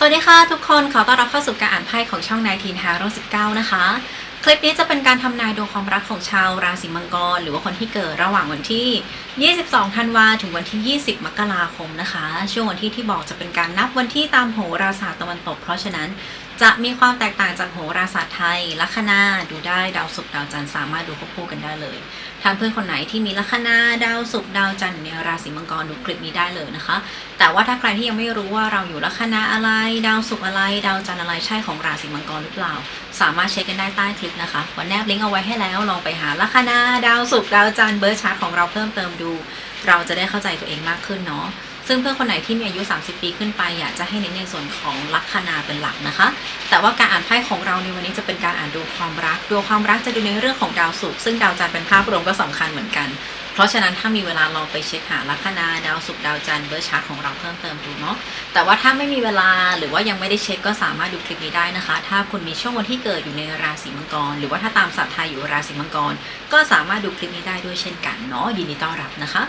สวัสดีค่ะทุกคนขอต้อนรับเข้าสู่การอ่านไพ่ของช่องนายทีนฮาร์โร19นะคะ คลิปนี้จะเป็นการทำนายดวงความรักของชาวราศีมังกร หรือว่าคนที่เกิดระหว่างวันที่ 22 ธันวาถึงวันที่ 20 มกราคมนะคะ ช่วงวันที่ที่บอกจะเป็นการนับวันที่ตามโหราศาสตร์ตะวันตก เพราะฉะนั้นจะมีความแตกต่างจากโหราศาสตร์ไทยลัคนาดูได้ดาวศุกร์ดาวจันทร์สามารถดูควบคู่กันได้เลย ทางเพื่อนคนไหนที่มีลัคนาดาวศุกร์ดาวจันทร์ในราศีมังกรดูคลิปนี้ได้เลยนะคะ แต่ว่าถ้าใครที่ยังไม่รู้ว่าเราอยู่ลัคนาอะไร ดาวศุกร์อะไร ดาวจันทร์อะไรใช่ของราศีมังกรหรือเปล่า สามารถเช็คกันได้ใต้คลิปนะคะวันแนบลิงก์เอาไว้ให้แล้วลองไปหาลัคนาดาวศุกร์ดาวจันทร์เบอร์ชาร์ตของเราเพิ่มเติมดู เราจะได้เข้าใจตัวเองมากขึ้นเนาะ ซึ่งเพื่อนคนไหนที่มีอายุ 30 ปีขึ้นไปอยากจะให้เน้นในส่วนของลัคนาเป็นหลักนะคะ แต่ว่าการอ่านไพ่ของเราในวันนี้จะเป็นการอ่านดวงความรักดวงความรักจะดูในเรื่องของดาวศุกร์ซึ่งดาวจันทร์เป็นภาพรวมก็สำคัญเหมือนกัน เพราะฉะนั้นถ้ามีเวลาลองไปเช็คหาลัคนาดาวศุกร์ดาวจันทร์เบอร์ชาร์ตของเราเพิ่มเติมดูเนาะแต่ว่าถ้าไม่มีเวลาหรือว่ายังไม่ได้เช็คก็สามารถดูคลิปนี้ได้นะคะ ถ้าคุณมีช่วงวันที่เกิดอยู่ในราศีมังกร หรือว่าถ้าตามศาสตร์ไทยอยู่ราศีมังกร ก็สามารถดูคลิปนี้ได้ด้วยเช่นกันเนาะยินดีต้อนรับนะคะ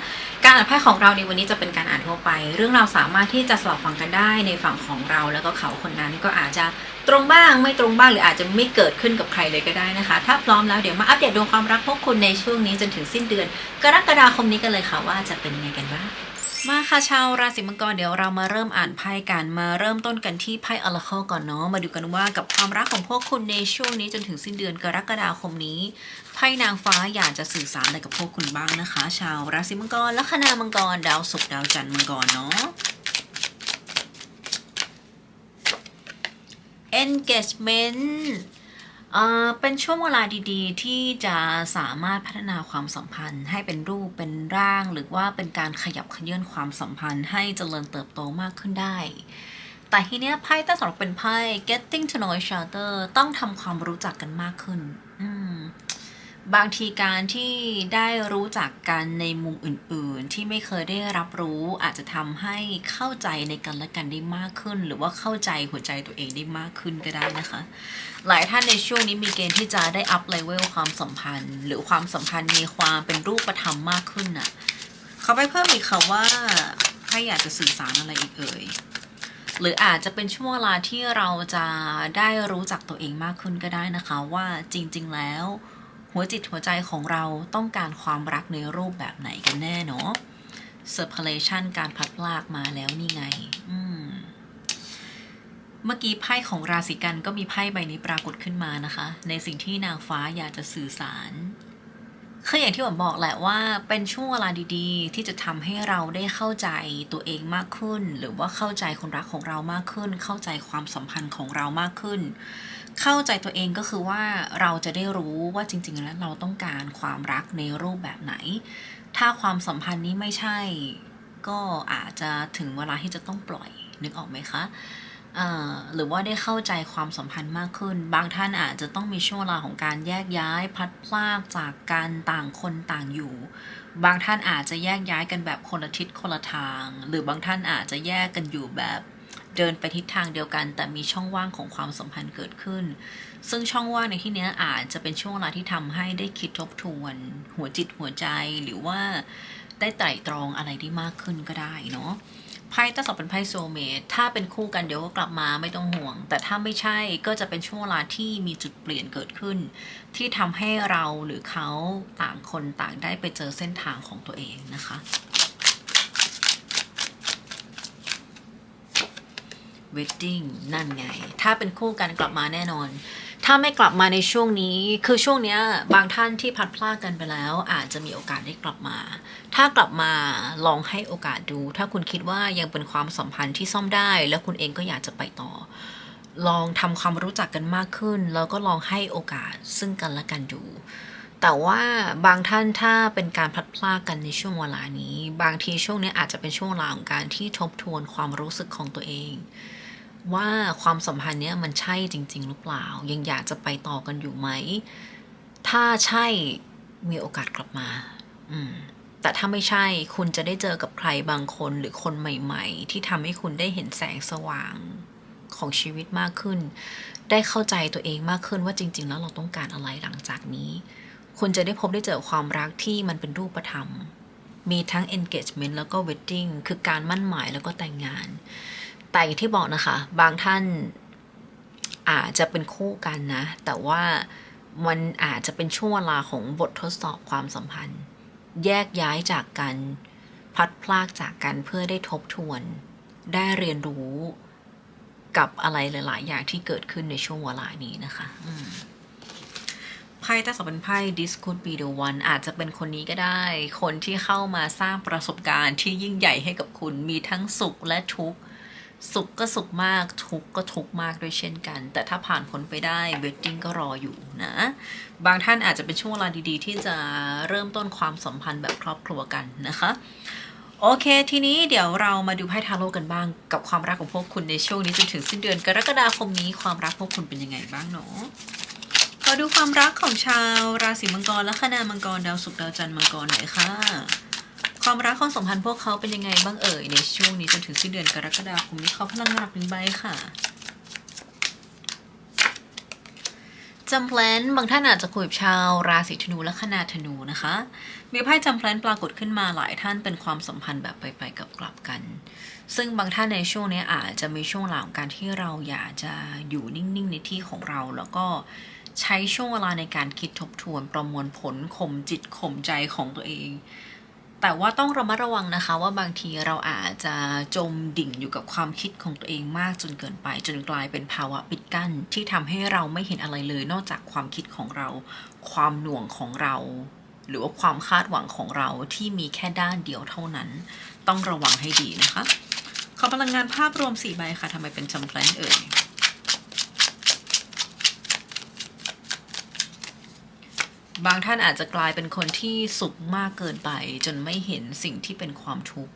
การอ่านไพ่ของเราในวันนี้จะเป็นการอ่านทั่วไป เรื่องเราสามารถที่จะสลับฟังกันได้ในฝั่งของเราแล้วก็เขาคนนั้นก็อาจจะตรงบ้างไม่ตรงบ้างหรืออาจจะไม่เกิดขึ้นกับใครเลยก็ได้นะคะ ถ้าพร้อมแล้วเดี๋ยวมาอัปเดตดวงความรักพวกคุณในช่วงนี้จนถึงสิ้นเดือน กรกฎาคมนี้กันเลยค่ะว่าจะเป็นยังไงกันบ้าง มาค่ะชาวราศีมังกรเดี๋ยวเรามาเริ่มอ่านไพ่กันมาเริ่มต้นกันที่ไพ่อลาเคก่อนเนาะมาดูกันว่ากับความรักของพวกคุณในช่วงนี้จนถึงสิ้นเดือนกรกฎาคมนี้ไพ่นางฟ้าอยากจะสื่อสารอะไรกับพวกคุณบ้างนะคะ ชาวราศีมังกรลัคนามังกรดาวศุกร์ดาวจันทร์มังกรเนาะ engagement เป็นช่วงเวลาดีๆ ที่จะสามารถพัฒนาความสัมพันธ์ ให้เป็นรูปเป็นร่าง หรือว่าเป็นการขยับขยื่นความสัมพันธ์ ให้เจริญเติบโตมากขึ้นได้ แต่ทีเนี้ยไพ่ต้าสำหรับเป็นไพ่ getting to know each other ต้องทำความรู้จักกันมากขึ้น อืม บางทีการที่ได้รู้จักกันในมุมอื่นๆ ที่ไม่เคยได้รับรู้อาจจะทำให้เข้าใจในกันและกันได้มากขึ้น หรือว่าเข้าใจหัวใจตัวเองได้มากขึ้นก็ได้นะคะ หลายท่านในช่วงนี้มีเกณฑ์ที่จะได้อัพเลเวลความสัมพันธ์ หรือความสัมพันธ์มีความเป็นรูปธรรมมากขึ้นน่ะเขาไปเพิ่มอีกค่ะว่าใครอยากจะสื่อสารอะไรอีกเอ่ยหรืออาจจะเป็นช่วงเวลาที่เราจะได้รู้จักตัวเองมากขึ้นก็ได้นะคะ ว่าจริง ๆ แล้ว หัวจิตหัวใจของเราต้องการความรักในรูปแบบไหนกันแน่เนาะ separation การพัดลากมาแล้วนี่ไงอืมเมื่อกี้ไพ่ของราศีกันก็มีไพ่ใบนี้ปรากฏขึ้นมานะคะ ในสิ่งที่นางฟ้าอยากจะสื่อสาร คืออย่างที่ผมบอกแหละว่าเป็นช่วงเวลาดีๆ ที่จะทำให้เราได้เข้าใจตัวเองมากขึ้น หรือว่าเข้าใจคนรักของเรามากขึ้น เข้าใจความสัมพันธ์ของเรามากขึ้น เข้าใจตัวเองก็คือว่าเราจะได้รู้ว่าจริง ๆ แล้วเราต้องการความรักในรูปแบบไหน ถ้าความสัมพันธ์นี้ไม่ใช่ ก็อาจจะถึงเวลาที่จะต้องปล่อยนึกออกไหมคะ หรือว่าได้เข้าใจความสัมพันธ์มากขึ้น บางท่านอาจจะต้องมีช่วงเวลาของการแยกย้ายพัดพรากจากการต่างคนต่างอยู่ บางท่านอาจจะแยกย้ายกันแบบคนละทิศคนละทาง หรือบางท่านอาจจะแยกกันอยู่แบบเดินไปทิศทางเดียวกัน แต่มีช่องว่างของความสัมพันธ์เกิดขึ้น ซึ่งช่องว่างในที่นี้อาจจะเป็นช่วงเวลาที่ทำให้ได้คิดทบทวน หัวจิตหัวใจหรือว่าได้ไตร่ตรองอะไรได้มากขึ้นก็ได้เนาะ ไพ่ตั้งสองเป็นไพ่โซเมตถ้าเป็นคู่กันเดี๋ยวก็กลับมาไม่ต้องห่วง แต่ถ้าไม่ใช่ก็จะเป็นช่วงเวลาที่มีจุดเปลี่ยนเกิดขึ้น ที่ทำให้เราหรือเขาต่างคนต่างได้ไปเจอเส้นทางของตัวเองนะคะ wedding นั่นไง ถ้าเป็นคู่กันกลับมาแน่นอน ถ้าไม่กลับมาในช่วงนี้ คือช่วงเนี้ยบางท่านที่พัดพลากกันไปแล้ว อาจจะมีโอกาสได้กลับมา ถ้ากลับมาลองให้โอกาสดู ถ้าคุณคิดว่ายังเป็นความสัมพันธ์ที่ซ่อมได้ แล้วคุณเองก็อยากจะไปต่อ ลองทำความรู้จักกันมากขึ้น แล้วก็ลองให้โอกาสซึ่งกันและกันดูแต่ว่าบางท่านถ้าเป็นการพลัดพรากกันในช่วงเวลานี้ บางทีช่วงนี้อาจจะเป็นช่วงเวลาของการที่ทบทวนความรู้สึกของตัวเอง ว่าความสัมพันธ์เนี้ยมันใช่จริง ๆ หรือเปล่า ยังอยากจะไปต่อกันอยู่ไหม ถ้าใช่มีโอกาสกลับมา อืมแต่ถ้าไม่ใช่คุณจะได้เจอกับใครบางคนหรือคนใหม่ ๆ ที่ทำให้คุณได้เห็นแสงสว่างของชีวิตมากขึ้น ได้เข้าใจตัวเองมากขึ้นว่าจริง ๆ แล้วเราต้องการอะไรหลังจากนี้ คุณจะได้พบได้เจอความรักที่มันเป็นรูปธรรม มีทั้ง engagement แล้วก็ wedding คือการมั่นหมายแล้วก็แต่งงาน แต่อย่างที่บอกนะคะ บางท่านอาจจะเป็นคู่กันนะ แต่ว่ามันอาจจะเป็นช่วงเวลาของบททดสอบความสัมพันธ์ แยกย้ายจากกันพัดพรากจากกันเพื่อได้ทบทวน ได้เรียนรู้กับอะไรหลาย ๆ อย่างที่เกิดขึ้นในช่วงเวลานี้นะคะไพ่ถ้าสมเป็นไพ่ this could be the one อาจจะเป็นคนนี้ก็ได้ คนที่เข้ามาสร้างประสบการณ์ที่ยิ่งใหญ่ให้กับคุณมีทั้งสุขและทุกข์ สุขก็สุขมาก ทุกก็ทุกมากด้วยเช่นกัน แต่ถ้าผ่านพ้นไปได้เวดดิ้งก็รออยู่นะ บางท่านอาจจะเป็นช่วงเวลาดีๆ ที่จะเริ่มต้นความสัมพันธ์แบบครอบครัวกันนะคะ โอเค ทีนี้เดี๋ยวเรามาดูไพ่ทาโร่กันบ้าง กับความรักของพวกคุณในช่วงนี้จนถึงสิ้นเดือนกรกฎาคมนี้ความรักพวกคุณเป็นยังไงบ้างเนาะขอดูความรักของชาวราศีมังกรและคณามังกรดาวศุกร์ดาวจันทร์มังกรหน่อยค่ะ ความรักความสัมพันธ์พวกเขาเป็นยังไงบ้างเอ่ยในช่วงนี้จนถึงสิ้นเดือนกรกฎาคมนี้เขาพลังงานหนักหนึ่งใบค่ะจำแพลนบางท่านอาจจะคุยกับชาวราศีธนูและคณาธนูนะคะ มีไพ่จำแพลนปรากฏขึ้นมาหลายท่านเป็นความสัมพันธ์แบบไปไปกับกลับกัน ซึ่งบางท่านในช่วงนี้อาจจะมีช่วงหลังการที่เราอยากจะอยู่นิ่งๆในที่ของเราแล้วก็ใช้ช่วงเวลาในการคิดทบทวนประมวลผลข่มจิตข่มใจของตัวเอง แต่ว่าต้องระมัดระวังนะคะว่าบางทีเราอาจจะจมดิ่งอยู่กับความคิดของตัวเองมากจนเกินไป จนกลายเป็นภาวะปิดกั้น ที่ทำให้เราไม่เห็นอะไรเลย นอกจากความคิดของเรา ความหน่วงของเรา หรือว่าความคาดหวังของเราที่มีแค่ด้านเดียวเท่านั้น ต้องระวังให้ดีนะคะ ขอพลังงานภาพรวม4ใบค่ะทำไมเป็นจำแพลนเอ่ย บางท่านอาจจะกลายเป็นคนที่สุขมากเกินไป จนไม่เห็นสิ่งที่เป็นความทุกข์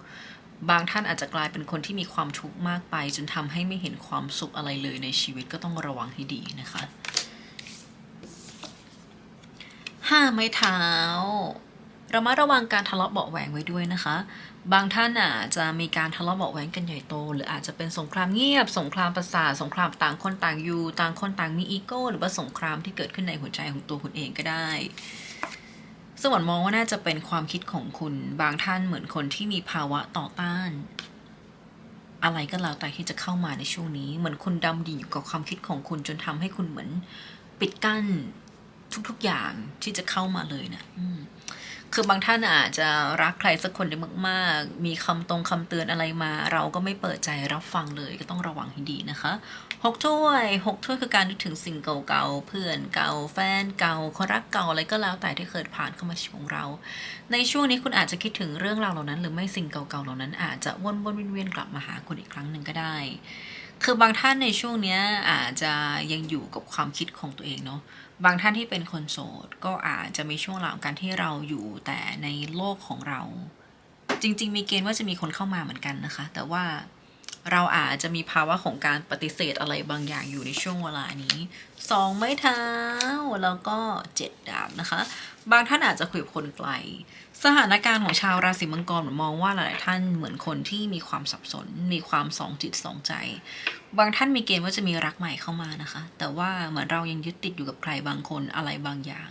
บางท่านอาจจะกลายเป็นคนที่มีความทุกข์มากไป จนทำให้ไม่เห็นความสุขอะไรเลยในชีวิตก็ต้องระวังให้ดีนะคะห้าไม้เท้าระมัดระวังการทะเลาะเบาแหวงไว้ด้วยนะคะ บางท่านอาจจะมีการทะเลาะเบาะแหวงกันใหญ่โต หรืออาจจะเป็นสงครามเงียบ สงครามประสาทสงครามต่างคนต่างอยู่ ต่างคนต่างมีอีโก้หรือว่าสงครามที่เกิดขึ้นในหัวใจของตัวคุณเองก็ได้สวรรค์มองว่าน่าจะเป็นความคิดของคุณบางท่านเหมือนคนที่มีภาวะต่อต้าน อะไรก็แล้วแต่ที่จะเข้ามาในช่วงนี้ เหมือนคุณดำดิ่งอยู่กับความคิดของคุณจนทำให้คุณเหมือน ปิดกั้นทุกๆอย่างที่จะเข้ามาเลยนะ คือบางท่านอาจจะรักใครสักคนได้มากๆ มีคำตรงคำเตือนอะไรมา เราก็ไม่เปิดใจรับฟังเลยก็ต้องระวังให้ดีนะคะหกถ้วยหกถ้วยคือการนึกถึงสิ่งเก่าๆ เพื่อนเก่าแฟนเก่าคนรักเก่าอะไรก็แล้วแต่ที่เคยผ่านเข้ามาชีวิตของเรา ในช่วงนี้คุณอาจจะคิดถึงเรื่องราวเหล่านั้น หรือไม่สิ่งเก่าๆเหล่านั้น อาจจะวนๆเวียนๆกลับมาหาคุณอีกครั้งหนึ่งก็ได้ คือบางท่านในช่วงนี้อาจจะยังอยู่กับความคิดของตัวเองเนาะ บางท่านที่เป็นคนโสดก็อาจจะมีช่วงหลังการที่เราอยู่แต่ในโลกของเรา จริง ๆ มีเกณฑ์ว่าจะมีคนเข้ามาเหมือนกันนะคะ แต่ว่าเราอาจจะมีภาวะของการปฏิเสธอะไรบางอย่างอยู่ในช่วงเวลานี้สองไม้เท้าแล้วก็เจ็ดดาบนะคะ บางท่านอาจจะคุยกับคนไกล สถานการณ์ของชาวราศีมังกรมองว่าหลาย ๆ ท่านเหมือนคนที่มีความสับสน มีความสองจิตสองใจ บางท่านมีเกณฑ์ว่าจะมีรักใหม่เข้ามานะคะ แต่ว่าเหมือนเรายังยึดติดอยู่กับใครบางคนอะไรบางอย่าง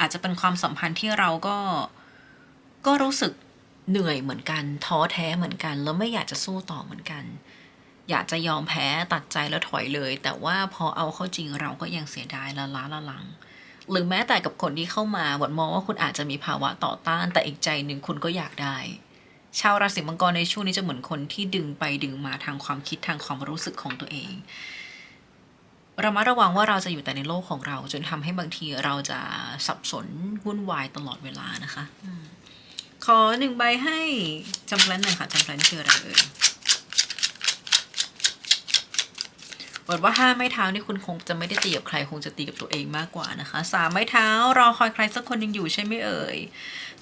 อาจจะเป็นความสัมพันธ์ที่เราก็ก็รู้สึกเหนื่อยเหมือนกัน ท้อแท้เหมือนกัน แล้วไม่อยากจะสู้ต่อเหมือนกัน อยากจะยอมแพ้ตัดใจแล้วถอยเลย แต่ว่าพอเอาเข้าจริงเราก็ยังเสียดายละล้าละลัง หรือแม้แต่กับคนที่เข้ามาบทมองว่าคุณอาจจะมีภาวะต่อต้าน แต่อีกใจหนึ่งคุณก็อยากได้ ชาวราศีมังกรในช่วงนี้จะเหมือนคนที่ดึงไปดึงมาทางความคิดทางความรู้สึกของตัวเองระมัดระวังว่าเราจะอยู่แต่ในโลกของเรา จนทำให้บางทีเราจะสับสนวุ่นวายตลอดเวลานะคะขอหนึ่งใบให้จำแพลนหน่อยค่ะจำแพลนคืออะไรเอ่ย บทว่าห้าไม้เท้านี่คุณคงจะไม่ได้ตีกับใครคงจะตีกับตัวเองมากกว่านะคะสามไม้เท้ารอคอยใครสักคนหนึ่งอยู่ใช่ไหมเอ่ย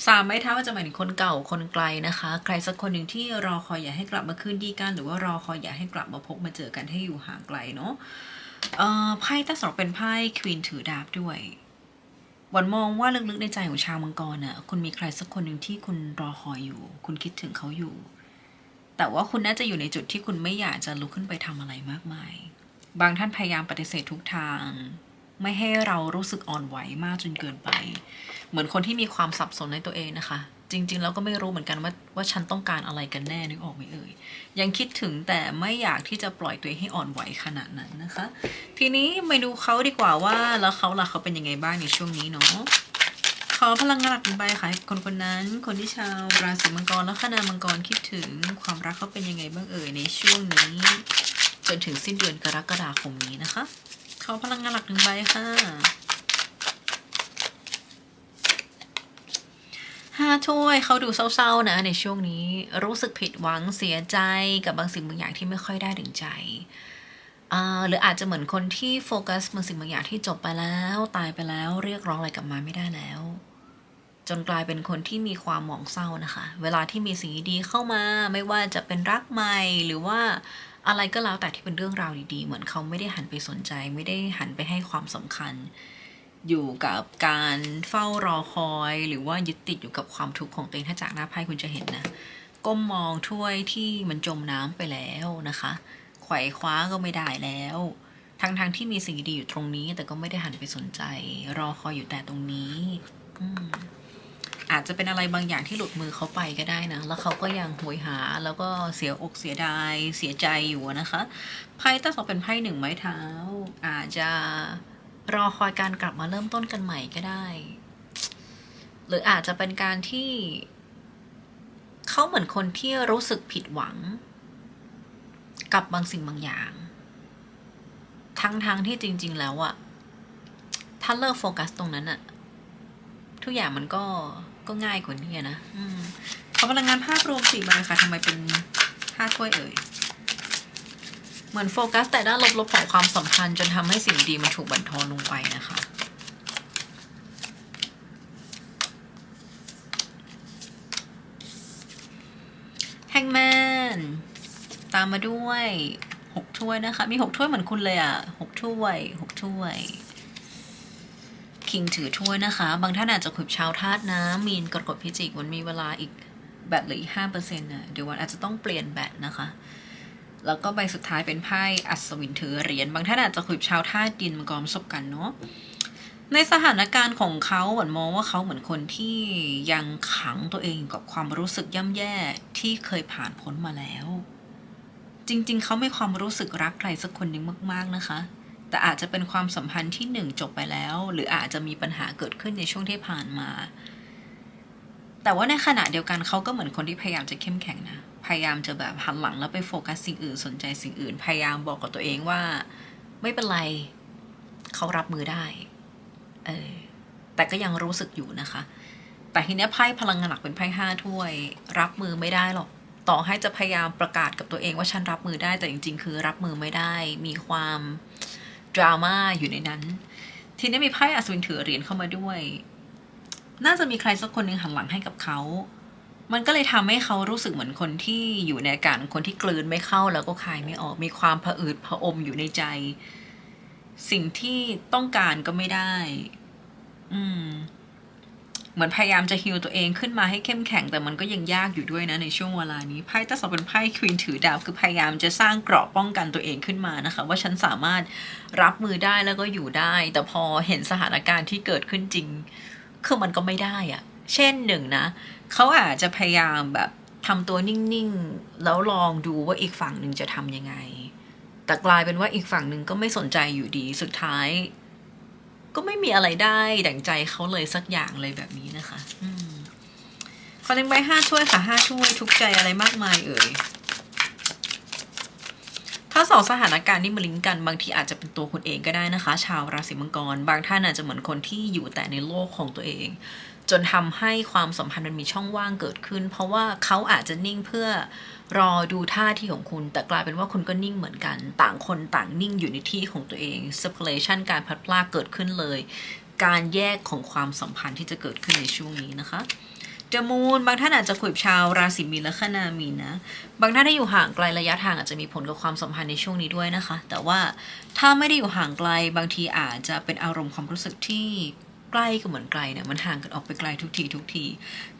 สามไม้เท้าจะหมายถึงคนเก่าคนไกลนะคะ ใครสักคนหนึ่งที่รอคอยอยากให้กลับมาคืนดีกัน หรือว่ารอคอยอยากให้กลับมาพบมาเจอกันให้อยู่ห่างไกลเนาะไพ่ตั้งสองเป็นไพ่ควีนถือดาบด้วยวันมองว่าลึกๆในใจของชาวมังกรน่ะคุณมีใครสักคนหนึ่งที่คุณรอคอยอยู่ คุณคิดถึงเขาอยู่ แต่ว่าคุณน่าจะอยู่ในจุดที่คุณไม่อยากจะลุกขึ้นไปทำอะไรมากมาย บางท่านพยายามปฏิเสธทุกทาง ไม่ให้เรารู้สึกอ่อนไหวมากจนเกินไป เหมือนคนที่มีความสับสนในตัวเองนะคะ จริง ๆ แล้วก็ไม่รู้เหมือนกันว่าว่าฉันต้องการอะไรกันแน่นึกออกไหมเอ่ยยังคิดถึงแต่ไม่อยากที่จะปล่อยตัวเองให้อ่อนไหวขนาดนั้นนะคะ ทีนี้มาดูเขาดีกว่าว่าแล้วเขาล่ะเขาเป็นยังไงบ้างในช่วงนี้เนาะขอพลังงานหลักหนึ่งใบค่ะคนคนนั้นคนที่ชาวราศีมังกรและคณามังกรคิดถึงความรักเขาเป็นยังไงบ้างเอ่ยในช่วงนี้ จนถึงสิ้นเดือนกรกฎาคมนี้นะคะขอพลังงานหลักหนึ่งใบค่ะห้าถ้วยเขาดูเศร้าๆนะในช่วงนี้รู้สึกผิดหวังเสียใจกับบางสิ่งบางอย่างที่ไม่ค่อยได้ถึงใจหรืออาจจะเหมือนคนที่โฟกัสบางสิ่งบางอย่างที่จบไปแล้วตายไปแล้วเรียกร้องอะไรกลับมาไม่ได้แล้ว จนกลายเป็นคนที่มีความหมองเศร้านะคะ เวลาที่มีสิ่งดีเข้ามาไม่ว่าจะเป็นรักใหม่หรือว่า อะไรก็แล้วแต่ที่เป็นเรื่องราวดีๆ เหมือนเขาไม่ได้หันไปสนใจ ไม่ได้หันไปให้ความสำคัญ อยู่กับการเฝ้ารอคอย หรือว่ายึดติดอยู่กับความทุกข์ของตัวเองถ้าจากหน้าไพ่คุณจะเห็นนะก้มมองถ้วยที่มันจมน้ำไปแล้วนะคะไขว่คว้าก็ไม่ได้แล้วทั้งๆทที่มีสิ่งดีอยู่ตรงนี้ แต่ก็ไม่ได้หันไปสนใจ รอคอยอยู่แต่ตรงนี้ อืม อาจจะเป็นอะไรบางอย่างที่หลุดมือเขาไปก็ได้นะ แล้วเขาก็ยังหวยหาแล้วก็เสียอกเสียดายเสียใจอยู่นะคะไพ่ตั้งสองเป็นไพ่หนึ่งไม้เท้า อาจจะรอคอยการกลับมาเริ่มต้นกันใหม่ก็ได้ หรืออาจจะเป็นการที่เขาเหมือนคนที่รู้สึกผิดหวัง กับบางสิ่งบางอย่าง ทั้งๆทที่จริง ๆ แล้วอะถ้าเลิกโฟกัสตรงนั้นอะทุกอย่างมันก็ ก็ง่ายกว่านี้นะอขอพลังงานภาพรวมสี่ใบค่ะทำไมเป็นห้าถ้วยเอ่ย เหมือนโฟกัสแต่ด้านลบๆของความสัมพันธ์จนทำให้สิ่งดีมันถูกบั่นทอนลงไปนะคะแฮงแมนตามมาด้วยหกถ้วยนะคะ มีหกถ้วยเหมือนคุณเลยอะหกถ้วยหกถ้วย คิงถือถ้วยนะคะ บางท่านอาจจะขุบชาวธาตุน้ำมีนกรกฎพิจิกมันมีเวลาอีกแบตเหลืออีกห้าเปอร์เซ็นต์น่ะเดี๋ยววันอาจจะต้องเปลี่ยนแบตนะคะ แล้วก็ใบสุดท้ายเป็นไพ่อัศวินถือเหรียญบางท่านอาจจะคุบชาวท่าดินมังกรสบกันเนาะในสถานการณ์ของเขาเหมือนมองว่าเขาเหมือนคนที่ยังขังตัวเองกับความรู้สึกย่ำแย่ที่เคยผ่านพ้นมาแล้ว จริง ๆ เขาไม่ความรู้สึกรักใครสักคนหนึ่งมาก ๆนะคะ แต่อาจจะเป็นความสัมพันธ์ที่หนึ่งจบไปแล้ว หรืออาจจะมีปัญหาเกิดขึ้นในช่วงที่ผ่านมา แต่ว่าในขณะเดียวกันเขาก็เหมือนคนที่พยายามจะเข้มแข็งนะ พยายามจะแบบหันหลังแล้วไปโฟกัสสิ่งอื่นสนใจสิ่งอื่น พยายามบอกกับตัวเองว่า ไม่เป็นไรเขารับมือได้ เออ แต่ก็ยังรู้สึกอยู่นะคะ แต่ทีเนี้ยไพ่พลังงานหลักเป็นไพ่ห้าถ้วย รับมือไม่ได้หรอก ต่อให้จะพยายามประกาศกับตัวเองว่าฉันรับมือได้ แต่จริง ๆ คือรับมือไม่ได้ มีความ ดราม่าอยู่ในนั้น ทีนี้มีไพ่อัศวินถือเหรียญเข้ามาด้วย น่าจะมีใครสักคนหนึ่งหันหลังให้กับเขา มันก็เลยทำให้เขารู้สึกเหมือนคนที่อยู่ในอาการคนที่กลืนไม่เข้าแล้วก็คายไม่ออก มีความผะอืดผะอมอยู่ในใจ สิ่งที่ต้องการก็ไม่ได้ อืม เหมือนพยายามจะฮิวตัวเองขึ้นมาให้เข้มแข็ง แต่มันก็ยังยากอยู่ด้วยนะในช่วงเวลานี้ไพ่ตั้งสองเป็นไพ่ควีนถือดาบคือพยายามจะสร้างเกราะป้องกันตัวเองขึ้นมานะคะ ว่าฉันสามารถรับมือได้แล้วก็อยู่ได้ แต่พอเห็นสถานการณ์ที่เกิดขึ้นจริงคือมันก็ไม่ได้อะเช่นหนึ่งนะเขาอาจจะพยายามแบบทำตัวนิ่งๆ แล้วลองดูว่าอีกฝั่งหนึ่งจะทำยังไง แต่กลายเป็นว่าอีกฝั่งหนึ่งก็ไม่สนใจอยู่ดี สุดท้าย ก็ไม่มีอะไรได้ดั่งใจเขาเลยสักอย่างเลยแบบนี้นะคะอืมขอเล็งใบห้าช่วยค่ะห้าช่วยทุกใจอะไรมากมายเอ่ยถ้าสองสถานการณ์นี่มาลิงก์กันบางทีอาจจะเป็นตัวคุณเองก็ได้นะคะ ชาวราศีมังกร บางท่านอาจจะเหมือนคนที่อยู่แต่ในโลกของตัวเอง จนทำให้ความสัมพันธ์มันมีช่องว่างเกิดขึ้น เพราะว่าเขาอาจจะนิ่งเพื่อรอดูท่าที่ของคุณ แต่กลายเป็นว่าคุณก็นิ่งเหมือนกัน ต่างคนต่างนิ่งอยู่ในที่ของตัวเอง separation การพัดพลากเกิดขึ้นเลย การแยกของความสัมพันธ์ที่จะเกิดขึ้นในช่วงนี้นะคะเดมูนบางท่านอาจจะคุยกับชาวราศีมีนและคนามีนนะ บางท่านที่อยู่ห่างไกลระยะทางอาจจะมีผลกับความสัมพันธ์ในช่วงนี้ด้วยนะคะ แต่ว่าถ้าไม่ได้อยู่ห่างไกลบางทีอาจจะเป็นอารมณ์ความรู้สึกที่ ใกล้ก็เหมือนไกลเนี่ยมันห่างกันออกไปไกลทุกทีทุกที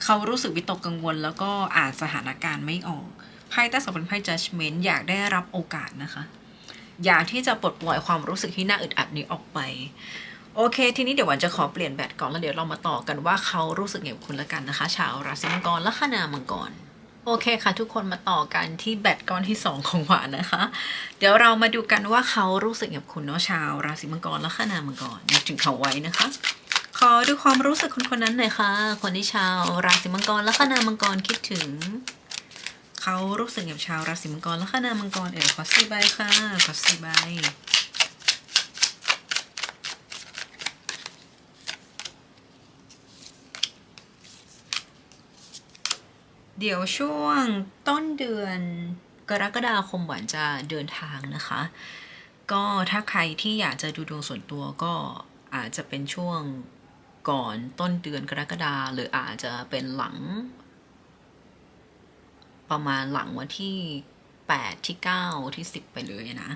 เขารู้สึกวิตกกังวล แล้วก็อ่านสถานการณ์ไม่ออกไพ่ใต้สองเป็นไพ่ judgment อยากได้รับโอกาสนะคะ อยากที่จะปลดปล่อยความรู้สึกที่น่าอึดอัดนี้ออกไป โอเค ทีนี้เดี๋ยววันจะขอเปลี่ยนแบตก่อนแล้วเดี๋ยวเรามาต่อกันว่าเขารู้สึกไงกับคุณละกันนะคะ ชาวราศีมังกรและคนามังกรโอเคค่ะ ทุกคนมาต่อกันที่แบตก้อนที่สองของหวานนะคะ เดี๋ยวเรามาดูกันว่าเขารู้สึกกับคุณเนาะชาว ราศีมังกรและคนามังกรนึกถึงเขาไว้นะคะ ขอดูความรู้สึกคนคนนั้นหน่อยค่ะ คนที่ชาวราศีมังกรและคนามังกรคิดถึง เขารู้สึกกับชาวราศีมังกรและคนามังกรเอ๋ขอสี่ใบค่ะขอสี่ใบเดี๋ยวช่วงต้นเดือนกรกฎาคมหวานจะเดินทางนะคะ ก็ถ้าใครที่อยากจะดูดวงส่วนตัวก็อาจจะเป็นช่วง ก่อนต้นเดือนกรกฎาหรืออาจจะเป็นหลัง ประมาณหลังวันที่ 8 ที่ 9 ที่ 10 ไปเลยนะ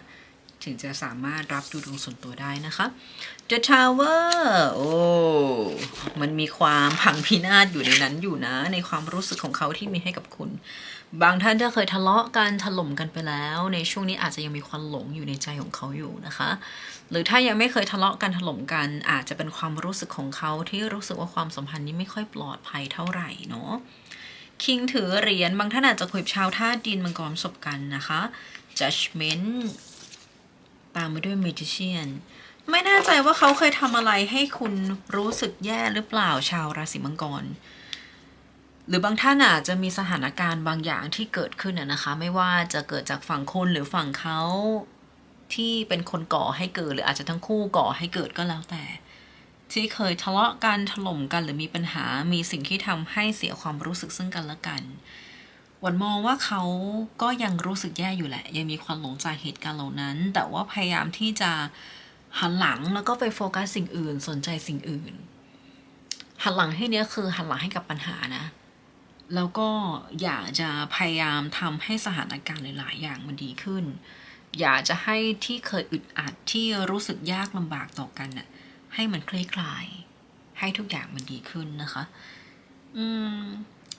ถึงจะสามารถรับดูดวงส่วนตัวได้นะคะ The Tower โอ้ มันมีความพังพินาศอยู่ในนั้นอยู่นะ ในความรู้สึกของเขาที่มีให้กับคุณ บางท่านถ้าเคยทะเลาะกันถล่มกันไปแล้ว ในช่วงนี้อาจจะยังมีความหลงอยู่ในใจของเขาอยู่นะคะ หรือถ้ายังไม่เคยทะเลาะกันถล่มกัน อาจจะเป็นความรู้สึกของเขาที่รู้สึกว่าความสัมพันธ์นี้ไม่ค่อยปลอดภัยเท่าไหร่เนาะคิงถือเหรียญบางท่านอาจจะคุยกับชาวท่าตุดินมังกรสบกันนะคะ judgment ตามมาด้วย magician ไม่แน่ใจว่าเขาเคยทำอะไรให้คุณรู้สึกแย่หรือเปล่าชาวราศีมังกร หรือบางท่านอาจจะมีสถานการณ์บางอย่างที่เกิดขึ้นนะคะ ไม่ว่าจะเกิดจากฝั่งคุณหรือฝั่งเขาที่เป็นคนก่อให้เกิด หรืออาจจะทั้งคู่ก่อให้เกิดก็แล้วแต่ ที่เคยทะเลาะกันถล่มกันหรือมีปัญหามีสิ่งที่ทำให้เสียความรู้สึกซึ่งกันและกันวันมองว่าเขาก็ยังรู้สึกแย่อยู่แหละ ยังมีความหลงจากเหตุการณ์เหล่านั้น แต่ว่าพยายามที่จะหันหลังแล้วก็ไปโฟกัสสิ่งอื่น สนใจสิ่งอื่น หันหลังให้เนี้ยคือหันหลังให้กับปัญหานะ แล้วก็อยากจะพยายามทำให้สถานการณ์หลาย ๆ อย่างมันดีขึ้น อยากจะให้ที่เคยอึดอัดที่รู้สึกยากลำบากต่อกันน่ะให้มันคลี่คลาย ให้ทุกอย่างมันดีขึ้นนะคะ อืม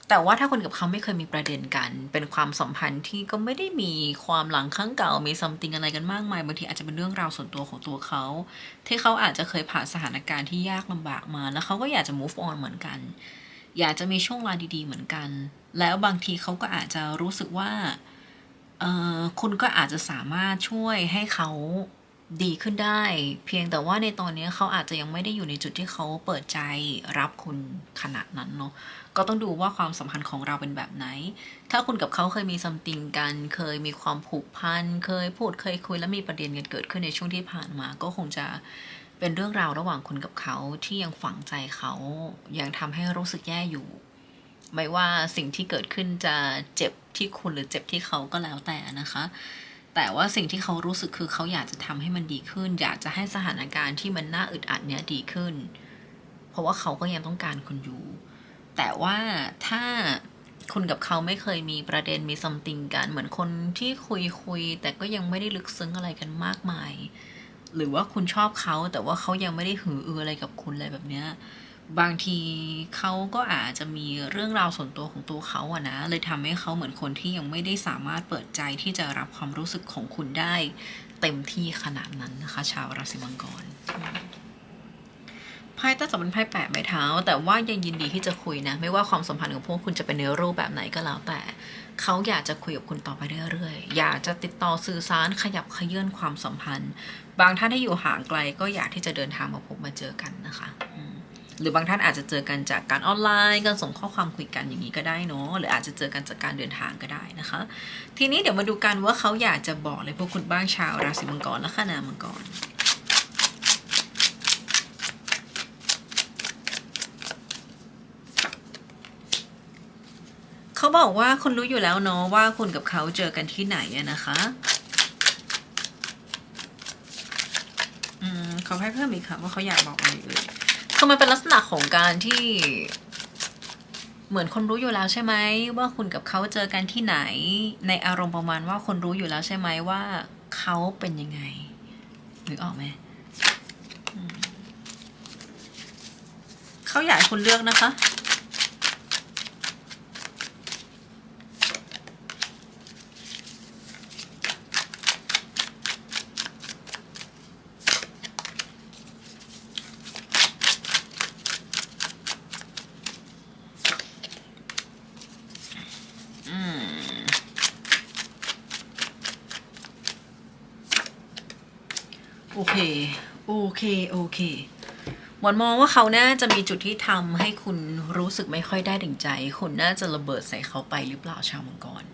แต่ว่าถ้าคนกับเขาไม่เคยมีประเด็นกัน เป็นความสัมพันธ์ที่ก็ไม่ได้มีความหลังครั้งเก่ามีซัมติงอะไรกันมากมายบางทีอาจจะเป็นเรื่องราวส่วนตัวของตัวเขา ที่เขาอาจจะเคยผ่านสถานการณ์ที่ยากลำบากมา แล้วเขาก็อยากจะ move on เหมือนกัน อยากจะมีช่วงเวลาดีๆเหมือนกัน แล้วบางทีเขาก็อาจจะรู้สึกว่าเออคุณก็อาจจะสามารถช่วยให้เขาดีขึ้นได้ เพียงแต่ว่าในตอนนี้เขาอาจจะยังไม่ได้อยู่ในจุดที่เขาเปิดใจรับคุณขนาดนั้นเนาะก็ต้องดูว่าความสัมพันธ์ของเราเป็นแบบไหน ถ้าคุณกับเขาเคยมีซัมติงกัน เคยมีความผูกพัน เคยพูดเคยคุยและมีประเด็นกันเกิดขึ้นในช่วงที่ผ่านมา ก็คงจะ เป็นเรื่องราวระหว่างคุณกับเขาที่ยังฝังใจเขายังทำให้รู้สึกแย่อยู่ ไม่ว่าสิ่งที่เกิดขึ้นจะเจ็บที่คุณหรือเจ็บที่เขาก็แล้วแต่นะคะ แต่ว่าสิ่งที่เขารู้สึกคือเขาอยากจะทำให้มันดีขึ้น อยากจะให้สถานการณ์ที่มันน่าอึดอัดเนี้ยดีขึ้น เพราะว่าเขาก็ยังต้องการคุณอยู่ แต่ว่าถ้าคุณกับเขาไม่เคยมีประเด็นมีซัมติงกัน เหมือนคนที่คุยคุยแต่ก็ยังไม่ได้ลึกซึ้งอะไรกันมากมาย หรือว่าคุณชอบเขาแต่ว่าเขายังไม่ได้หืออืออะไรกับคุณอะไรแบบเนี้ยบางทีเขาก็อาจจะมีเรื่องราวส่วนตัวของตัวเขาอะนะ เลยทำให้เขาเหมือนคนที่ยังไม่ได้สามารถเปิดใจที่จะรับความรู้สึกของคุณได้ เต็มที่ขนาดนั้นนะคะ ชาวราศีมังกรไพ่ใต้จับเป็นไพ่แปะไม้เท้า แต่ว่ายังยินดีที่จะคุยนะ ไม่ว่าความสัมพันธ์ของพวกคุณจะเป็นในรูปแบบไหนก็แล้วแต่ เขาอยากจะคุยกับคุณต่อไปเรื่อยๆ อยากจะติดต่อสื่อสารขยับขยื่นความสัมพันธ์ บางท่านที่อยู่ห่างไกลก็อยากที่จะเดินทางมาพบมาเจอกันนะคะ หรือบางท่านอาจจะเจอกันจากการออนไลน์การส่งข้อความคุยกันอย่างนี้ก็ได้เนาะ หรืออาจจะเจอกันจากการเดินทางก็ได้นะคะ ทีนี้เดี๋ยวมาดูกันว่าเขาอยากจะบอกเลยพวกคุณบ้างชาวราศีมังกรและคนามังกร เขาบอกว่าคุณรู้อยู่แล้วเนาะว่าคุณกับเขาเจอกันที่ไหนอะนะคะอืมเขาให้เพิ่มอีกค่ะว่าเขาอยากบอกอะไรเอ่ยคือมันเป็นลักษณะของการที่ เหมือนคนรู้อยู่แล้วใช่ไหมว่าคุณกับเขาเจอกันที่ไหน ในอารมณ์ประมาณว่าคนรู้อยู่แล้วใช่ไหมว่าเขาเป็นยังไงนึกออกไหมอืมเขาอยากให้คุณเลือกนะคะ โอเค โอเคหมอนมองว่าเขาน่าจะมีจุดที่ทำให้คุณรู้สึกไม่ค่อยได้ดึงใจ คุณน่าจะระเบิดใส่เขาไปหรือเปล่าชาวมังกร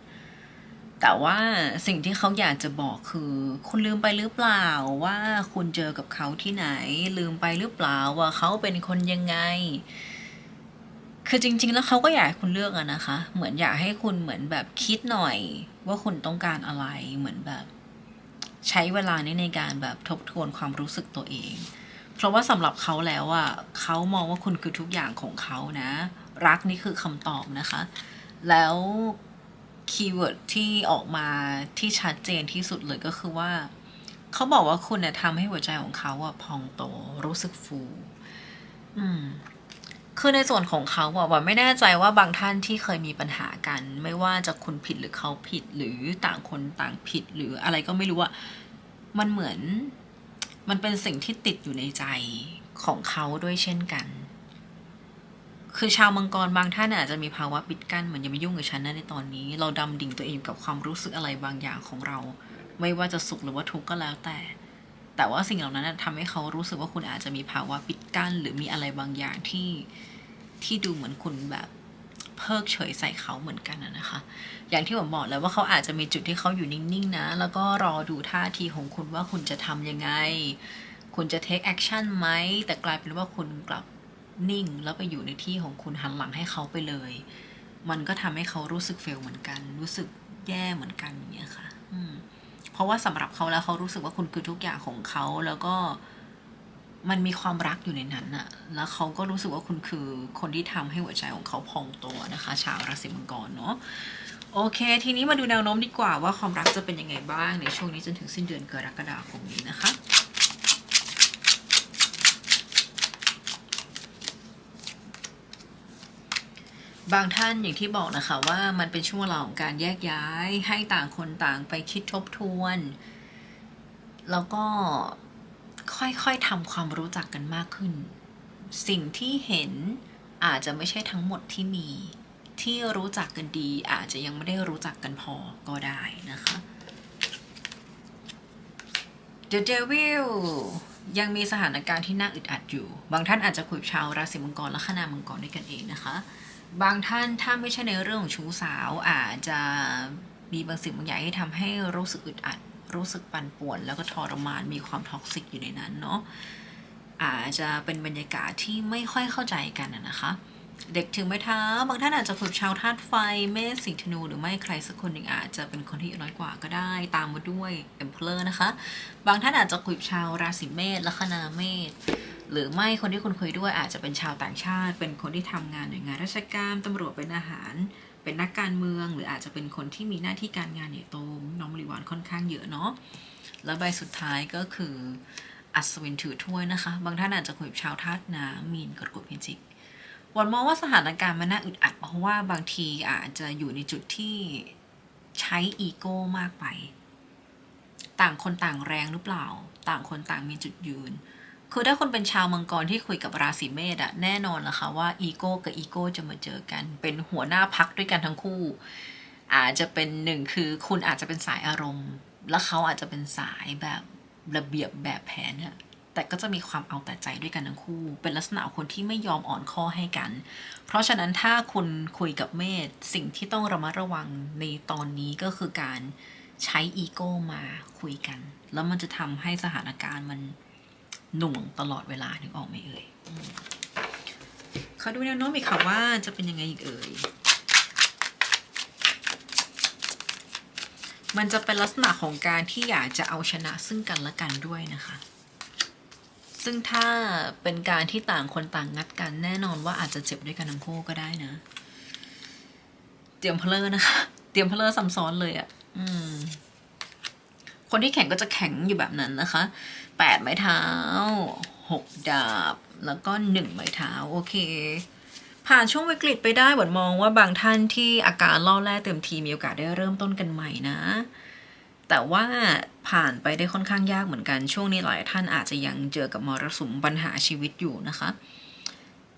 แต่ว่าสิ่งที่เขาอยากจะบอกคือ คุณลืมไปหรือเปล่าว่าคุณเจอกับเขาที่ไหน ลืมไปหรือเปล่าว่าเขาเป็นคนยังไง คือจริง ๆ แล้วเขาก็อยากให้คุณเลือกอะนะคะ เหมือนอยากให้คุณเหมือนแบบคิดหน่อย ว่าคุณต้องการอะไรเหมือนแบบ ใช้เวลานี้ในการแบบทบทวนความรู้สึกตัวเอง เพราะว่าสำหรับเขาแล้วอะเขามองว่าคุณคือทุกอย่างของเขานะ รักนี่คือคำตอบนะคะ แล้วคีย์เวิร์ดที่ออกมาที่ชัดเจนที่สุดเลยก็คือว่า เขาบอกว่าคุณเนี่ยทำให้หัวใจของเขาอะพองโตรู้สึกฟู อืม คือในส่วนของเขาอะว่าไม่แน่ใจว่าบางท่านที่เคยมีปัญหากัน ไม่ว่าจะคุณผิดหรือเขาผิดหรือต่างคนต่างผิดหรืออะไรก็ไม่รู้อะมันเหมือน มันเป็นสิ่งที่ติดอยู่ในใจของเขาด้วยเช่นกัน คือชาวมังกรบางท่านอาจจะมีภาวะปิดกั้นเหมือนอย่ามายุ่งกับฉันนะในตอนนี้ เราดำดิ่งตัวเองกับความรู้สึกอะไรบางอย่างของเรา ไม่ว่าจะสุขหรือว่าทุกข์ก็แล้วแต่ แต่ว่าสิ่งเหล่านั้นนะทำให้เขารู้สึกว่าคุณอาจจะมีภาวะปิดกั้น หรือมีอะไรบางอย่างที่ที่ดูเหมือนคุณแบบเพิกเฉยใส่เขาเหมือนกันนะคะ อย่างที่ผมบอกแล้วว่าเขาอาจจะมีจุดที่เขาอยู่นิ่งๆนะ แล้วก็รอดูท่าทีของคุณว่าคุณจะทำยังไง คุณจะ take action ไหม แต่กลายเป็นว่าคุณกลับนิ่ง แล้วไปอยู่ในที่ของคุณหันหลังให้เขาไปเลย มันก็ทำให้เขารู้สึกเฟลเหมือนกัน รู้สึกแย่เหมือนกันอย่างเงี้ยค่ะ อืม ราะว่าสำหรับเขาแล้วเขารู้สึกว่าคุณคือทุกอย่างของเขาแล้วก็มันมีความรักอยู่ในนั้นอะแล้วเขาก็รู้สึกว่าคุณคือคนที่ทำให้หัวใจของเขาพองตัวนะคะ ชาวราศีมังกรเนาะโอเค ทีนี้มาดูแนวโน้มดีกว่าว่าความรักจะเป็นยังไงบ้างในช่วงนี้จนถึงสิ้นเดือนกรกฎาคมนี้นะคะ บางท่านอย่างที่บอกนะคะว่ามันเป็นช่วงเวลาของการแยกย้ายให้ต่างคนต่างไปคิดทบทวน แล้วก็ค่อยๆทำความรู้จักกันมากขึ้น สิ่งที่เห็นอาจจะไม่ใช่ทั้งหมดที่มี ที่รู้จักกันดี อาจจะยังไม่ได้รู้จักกันพอก็ได้นะคะ The Devil ยังมีสถานการณ์ที่น่าอึดอัดอยู่ บางท่านอาจจะคุยชาวราศีมังกรและคณามังกรด้วยกันเองนะคะ บางท่านถ้าไม่ใช่ในเรื่องของชู้สาวอาจจะมีบางสิ่งบางอย่างที่ทำให้รู้สึกอึดอัด รู้สึกปั่นป่วน แล้วก็ทรมานมีความท็อกซิกอยู่ในนั้นเนาะอาจจะเป็นบรรยากาศที่ไม่ค่อยเข้าใจกันนะคะ เด็กถึงไม้เท้า บางท่านอาจจะคุยกับชาวธาตุไฟเมษสิงธนูหรือไม่ใครสักคนหนึ่งอาจจะเป็นคนที่อายุน้อยกว่าก็ได้ ตามมาด้วยเอ็มเพลอร์นะคะ บางท่านอาจจะคุยกับชาวราศีเมษลัคนาเมษ หรือไม่คนที่คุณคุยด้วยอาจจะเป็นชาวต่างชาติ เป็นคนที่ทำงานหน่วยงานราชการตำรวจเป็นอาหาร เป็นนักการเมือง หรืออาจจะเป็นคนที่มีหน้าที่การงานใหญ่โตน้องบริวารค่อนข้างเยอะเนาะแล้วใบสุดท้ายก็คืออัศวินถือถ้วยนะคะ บางท่านอาจจะคุยกับชาวธาตุน้ำมีนกรกฎพิจิกวันมองว่าสถานการณ์มันน่าอึดอัด เพราะว่าบางทีอาจจะอยู่ในจุดที่ใช้อีโก้มากไป ต่างคนต่างแรงหรือเปล่า ต่างคนต่างมีจุดยืน คือถ้าคนเป็นชาวมังกรที่คุยกับราศีเมษอะแน่นอนละค่ะว่าอีโก้กับอีโก้จะมาเจอกัน เป็นหัวหน้าพักด้วยกันทั้งคู่ อาจจะเป็นหนึ่งคือคุณอาจจะเป็นสายอารมณ์ แล้วเขาอาจจะเป็นสายแบบระเบียบแบบแผนเนี่ยแต่ก็จะมีความเอาแต่ใจด้วยกันทั้งคู่ เป็นลักษณะคนที่ไม่ยอมอ่อนข้อให้กัน เพราะฉะนั้นถ้าคุณคุยกับเมษสิ่งที่ต้องระมัดระวังในตอนนี้ก็คือการใช้อีโก้มาคุยกัน แล้วมันจะทำให้สถานการณ์มัน หน่วงตลอดเวลานึกออกไหมเอ่ยเขาดูแนวโน้มอีกค่ะว่าจะเป็นยังไงอีกเอ่ย มันจะเป็นลักษณะของการที่อยากจะเอาชนะซึ่งกันและกันด้วยนะคะ ซึ่งถ้าเป็นการที่ต่างคนต่างงัดกันแน่นอนว่าอาจจะเจ็บด้วยกันทั้งคู่ก็ได้นะ เตรียมเพลอนะคะ เตรียมเพลอซ้ำซ้อนเลยอะ่ะ อืม คนที่แข่งก็จะแข็งอยู่แบบนั้นนะคะ แปดไม้เท้าหกดาบ แล้วก็หนึ่งไม้เท้า โอเค ผ่านช่วงวิกฤตไปได้บทมองว่าบางท่านที่อาการล่อแร่เต็มทีมีโอกาสได้เริ่มต้นกันใหม่นะ แต่ว่าผ่านไปได้ค่อนข้างยากเหมือนกันช่วงนี้หลายท่านอาจจะยังเจอกับมรสุมปัญหาชีวิตอยู่นะคะ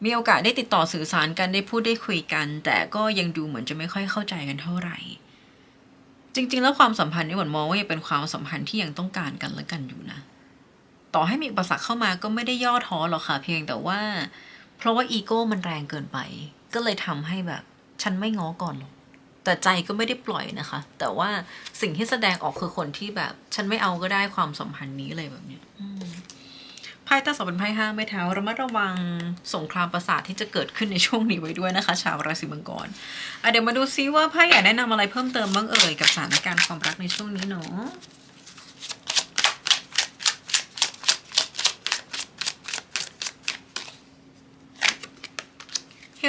มีโอกาสได้ติดต่อสื่อสารกันได้พูดได้คุยกัน แต่ก็ยังดูเหมือนจะไม่ค่อยเข้าใจกันเท่าไหร่ จริง ๆ แล้วความสัมพันธ์นี่หวนมองว่ายังเป็นความสัมพันธ์ที่ยังต้องการกันและกันอยู่นะ ต่อให้มีอุปสรรคเข้ามาก็ไม่ได้ย่อท้อหรอกค่ะ เพียงแต่ว่า เพราะว่าอีโก้มันแรงเกินไป ก็เลยทำให้แบบ ฉันไม่ง้อก่อนหรอกแต่ใจก็ไม่ได้ปล่อยนะคะ แต่ว่าสิ่งที่แสดงออกคือคนที่แบบ ฉันไม่เอาก็ได้ความสัมพันธ์นี้เลยแบบเนี้ยไพ่ตาสองเป็นไพ่ห้าไม่เท้าระมัดระวังสงครามประสาทที่จะเกิดขึ้นในช่วงนี้ไว้ด้วยนะคะ ชาวราศีมังกรเดี๋ยวมาดูซิว่าไพ่อยากแนะนำอะไรเพิ่มเติมบ้างเอ่ยกับสถานการณ์ความรักในช่วงนี้เนาะ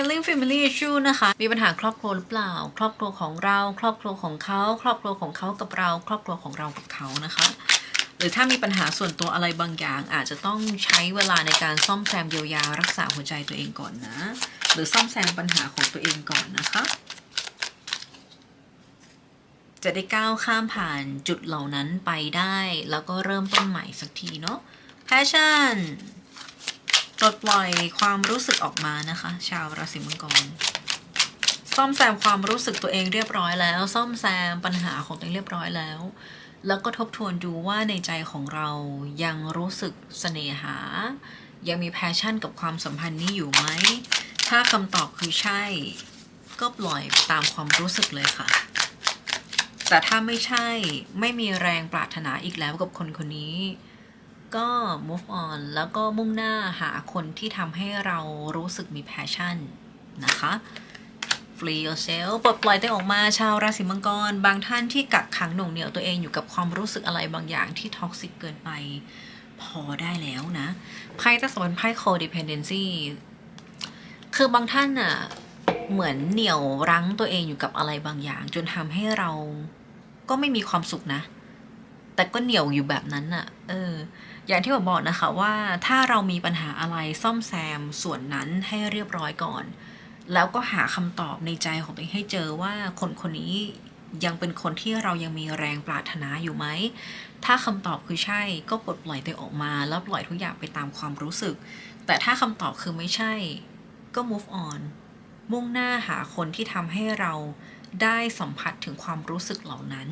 Healing Family Issue นะคะ มีปัญหาครอบครัวหรือเปล่า ครอบครัวของเรา ครอบครัวของเขา ครอบครัวของเขากับเรา ครอบครัวของเรากับเขานะคะ หรือถ้ามีปัญหาส่วนตัวอะไรบางอย่าง อาจจะต้องใช้เวลาในการซ่อมแซมเยียวยารักษาหัวใจตัวเองก่อนนะ หรือซ่อมแซมปัญหาของตัวเองก่อนนะคะจะได้ก้าวข้ามผ่านจุดเหล่านั้นไปได้ แล้วก็เริ่มต้นใหม่สักทีเนาะ Passion ปลดปล่อยความรู้สึกออกมานะคะ ชาวราศีมังกรซ่อมแซมความรู้สึกตัวเองเรียบร้อยแล้ว ซ่อมแซมปัญหาของตัวเองเรียบร้อยแล้ว แล้วก็ทบทวนดูว่าในใจของเรายังรู้สึกเสน่หา ยังมีแพชชั่นกับความสัมพันธ์นี้อยู่ไหม ถ้าคำตอบคือใช่ ก็ปล่อยตามความรู้สึกเลยค่ะ แต่ถ้าไม่ใช่ไม่มีแรงปรารถนาอีกแล้วกับคนคนนี้ ก็ move on แล้วก็มุ่งหน้าหาคนที่ทำให้เรารู้สึกมี passion นะคะ free yourself ปลดปล่อยตัวออกมาชาวราศีมังกร บางท่านที่กักขังหน่วงเหนียวตัวเองอยู่กับความรู้สึกอะไรบางอย่างที่ท็อกซิกเกินไป พอได้แล้วนะ ไพ่ตะสวนไพ่ codependency คือบางท่านอะเหมือนเหนี่ยวรั้งตัวเองอยู่กับอะไรบางอย่าง จนทำให้เราก็ไม่มีความสุขนะ แต่ก็เหนี่ยวอยู่แบบนั้นน่ะ เออ อย่างที่ผมบอกนะคะว่าถ้าเรามีปัญหาอะไรซ่อมแซมส่วนนั้นให้เรียบร้อยก่อน แล้วก็หาคำตอบในใจของตัวเองให้เจอว่าคนคนนี้ยังเป็นคนที่เรายังมีแรงปรารถนาอยู่ไหม ถ้าคำตอบคือใช่ก็ปลดปล่อยตัวออกมา แล้วปล่อยทุกอย่างไปตามความรู้สึก แต่ถ้าคำตอบคือไม่ใช่ ก็ move on มุ่งหน้าหาคนที่ทำให้เรา ได้สัมผัสถึงความรู้สึกเหล่านั้น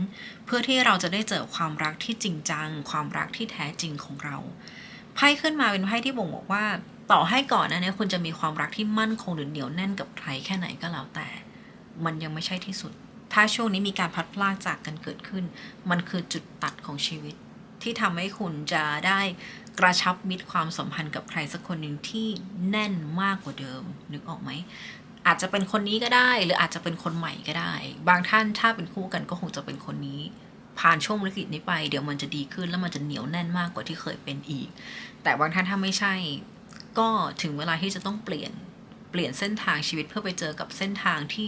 เพื่อที่เราจะได้เจอความรักที่จริงจัง ความรักที่แท้จริงของเราไพ่ขึ้นมาเป็นไพ่ที่บ่งบอกว่า ต่อให้ก่อนนะเนี่ยคุณจะมีความรักที่มั่นคงหรือเหนียวแน่นกับใครแค่ไหนก็แล้วแต่ มันยังไม่ใช่ที่สุด ถ้าช่วงนี้มีการพัดพลากจากกันเกิดขึ้น มันคือจุดตัดของชีวิต ที่ทำให้คุณจะได้กระชับมิตรความสัมพันธ์กับใครสักคนหนึ่งที่แน่นมากกว่าเดิมนึกออกไหม อาจจะเป็นคนนี้ก็ได้ หรืออาจจะเป็นคนใหม่ก็ได้ บางท่านถ้าเป็นคู่กันก็คงจะเป็นคนนี้ ผ่านช่วงวิกฤตนี้ไป เดี๋ยวมันจะดีขึ้นแล้วมันจะเหนียวแน่นมากกว่าที่เคยเป็นอีก แต่บางท่านถ้าไม่ใช่ ก็ถึงเวลาที่จะต้องเปลี่ยนเปลี่ยนเส้นทางชีวิตเพื่อไปเจอกับเส้นทางที่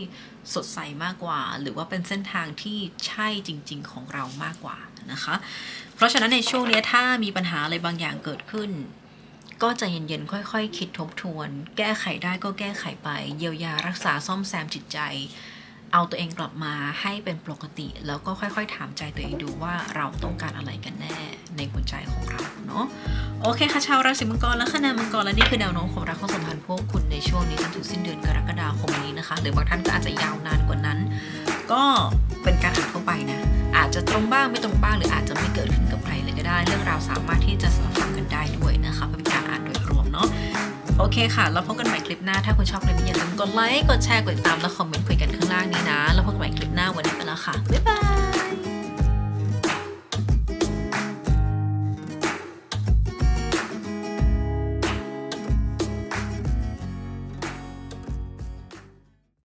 สดใสมากกว่า หรือว่าเป็นเส้นทางที่ใช่จริง ๆ ของเรามากกว่านะคะ เพราะฉะนั้นในช่วงนี้ถ้ามีปัญหาอะไรบางอย่างเกิดขึ้น ก็ใจะเย็นๆ ค่อยๆคิดทบทวน แก้ไขได้ก็แก้ไขไป เยียวยารักษาซ่อมแซมจิตใจ เอาตัวเองกลับมาให้เป็นปกติ แล้วก็ค่อยๆ ถามใจตัวเองดูว่าเราต้องการอะไรกันแน่ในหัวใจของเราเนาะโอเคค่ะชาวราศีมังกรและคะแนนมังกรและนี่คือแนวโน้มของรักความสัมพันธ์พวกคุณในช่วงนี้จนถึงสิ้นเดือนกรกฎาคมนี้นะคะ หรือบางท่านก็อาจจะยาวนานกว่านั้น ก็เป็นการอ่านทั่วไปนะอาจจะตรงบ้างไม่ตรงบ้างหรืออาจจะไม่เกิดขึ้นกับใครเลย็ได้ เรื่องราวสามารถที่จะสลับฟังกันได้ด้วยนะคะเป็นการอ่านโดยรวมเนาะโอเคค่ะ แล้วพบกันใหม่คลิปหน้า ถ้าคุณชอบคลิปนี้อย่าลืมกดไลค์ กดแชร์ กดติดตาม และคอมเมนต์คุยกันข้างล่างนี้นะ แล้วพบกันใหม่คลิปหน้าวันนี้ไปแล้วค่ะ บ๊ายบาย